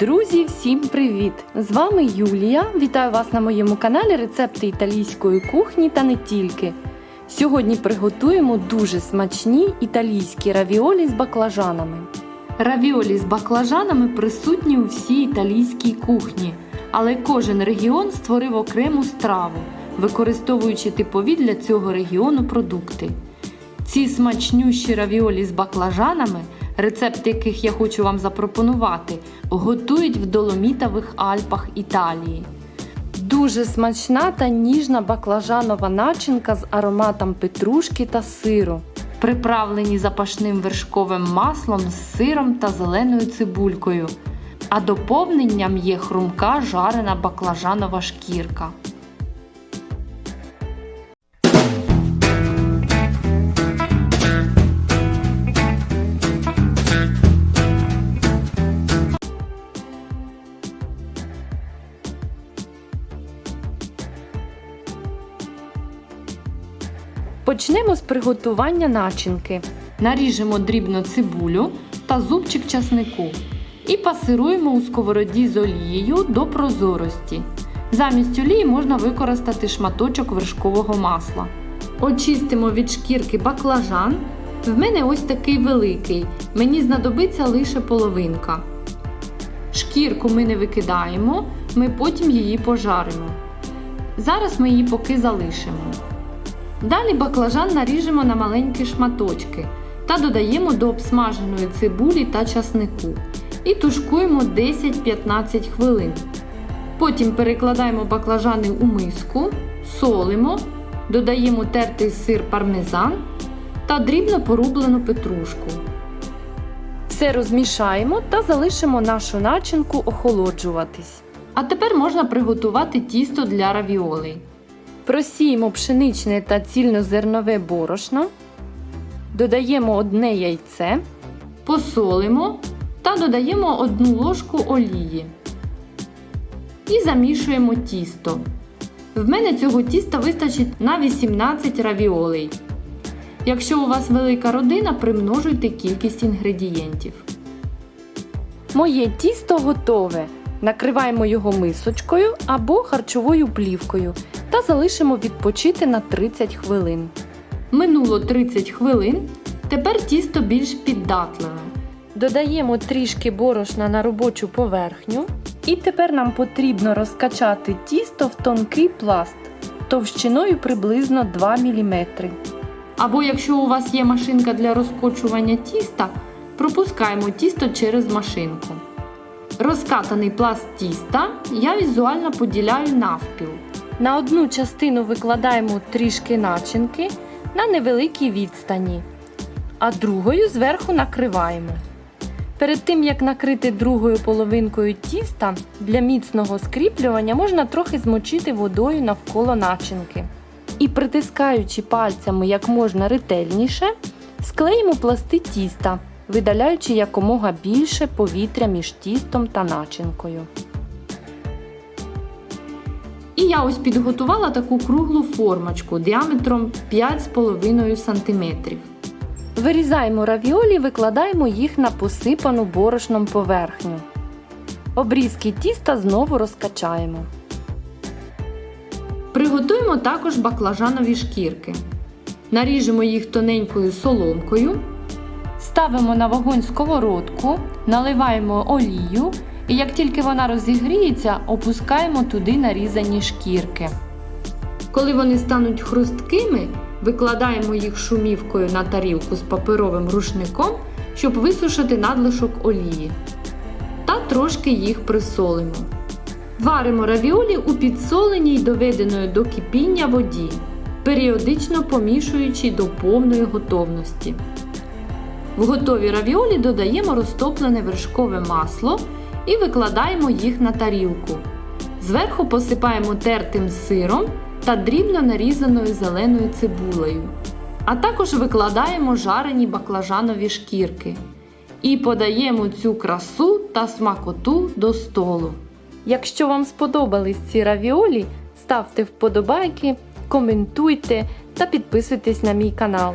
Друзі, всім привіт! З вами Юлія. Вітаю вас на моєму каналі Рецепти італійської кухні та не тільки. Сьогодні приготуємо дуже смачні італійські равіолі з баклажанами. Равіолі з баклажанами присутні у всій італійській кухні, але кожен регіон створив окрему страву, використовуючи типові для цього регіону продукти. Ці смачнющі равіолі з баклажанами, рецепт яких я хочу вам запропонувати, готують в Доломітових Альпах Італії. Дуже смачна та ніжна баклажанова начинка з ароматом петрушки та сиру, приправлені запашним вершковим маслом з сиром та зеленою цибулькою. А доповненням є хрумка жарена баклажанова шкірка. Почнемо з приготування начинки. Наріжемо дрібно цибулю та зубчик часнику і пасируємо у сковороді з олією до прозорості. Замість олії можна використати шматочок вершкового масла. Очистимо від шкірки баклажан. В мене ось такий великий. Мені знадобиться лише половинка. Шкірку ми не викидаємо, ми потім її пожаримо. Зараз ми її поки залишимо. Далі баклажан наріжемо на маленькі шматочки та додаємо до обсмаженої цибулі та часнику і тушкуємо 10-15 хвилин. Потім перекладаємо баклажани у миску, солимо, додаємо тертий сир пармезан та дрібно порублену петрушку. Все розмішаємо та залишимо нашу начинку охолоджуватись. А тепер можна приготувати тісто для равіолей. Просіємо пшеничне та цільнозернове борошно, додаємо одне яйце, посолимо та додаємо одну ложку олії. І замішуємо тісто. В мене цього тіста вистачить на 18 равіолей. Якщо у вас велика родина, примножуйте кількість інгредієнтів. Моє тісто готове. Накриваємо його мисочкою або харчовою плівкою та залишимо відпочити на 30 хвилин. Минуло 30 хвилин. Тепер тісто більш піддатливе. Додаємо трішки борошна на робочу поверхню. І тепер нам потрібно розкачати тісто в тонкий пласт товщиною приблизно 2 мм. Або якщо у вас є машинка для розкочування тіста, пропускаємо тісто через машинку. Розкатаний пласт тіста я візуально поділяю навпіл. На одну частину викладаємо трішки начинки на невеликій відстані, а другою зверху накриваємо. Перед тим як накрити другою половинкою тіста, для міцного скріплювання можна трохи змочити водою навколо начинки. І притискаючи пальцями як можна ретельніше, склеїмо пласти тіста, видаляючи якомога більше повітря між тістом та начинкою. І я ось підготувала таку круглу формочку діаметром 5,5 см. Вирізаємо равіолі, викладаємо їх на посипану борошном поверхню. Обрізки тіста знову розкачаємо. Приготуємо також баклажанові шкірки. Наріжемо їх тоненькою соломкою. Ставимо на вогонь сковородку, наливаємо олію і як тільки вона розігріється, опускаємо туди нарізані шкірки. Коли вони стануть хрусткими, викладаємо їх шумівкою на тарілку з паперовим рушником, щоб висушити надлишок олії. Та трошки їх присолимо. Варимо равіолі у підсоленій доведеної до кипіння воді, періодично помішуючи до повної готовності. В готові равіолі додаємо розтоплене вершкове масло і викладаємо їх на тарілку. Зверху посипаємо тертим сиром та дрібно нарізаною зеленою цибулею. А також викладаємо жарені баклажанові шкірки. І подаємо цю красу та смакоту до столу. Якщо вам сподобались ці равіолі, ставте вподобайки, коментуйте та підписуйтесь на мій канал.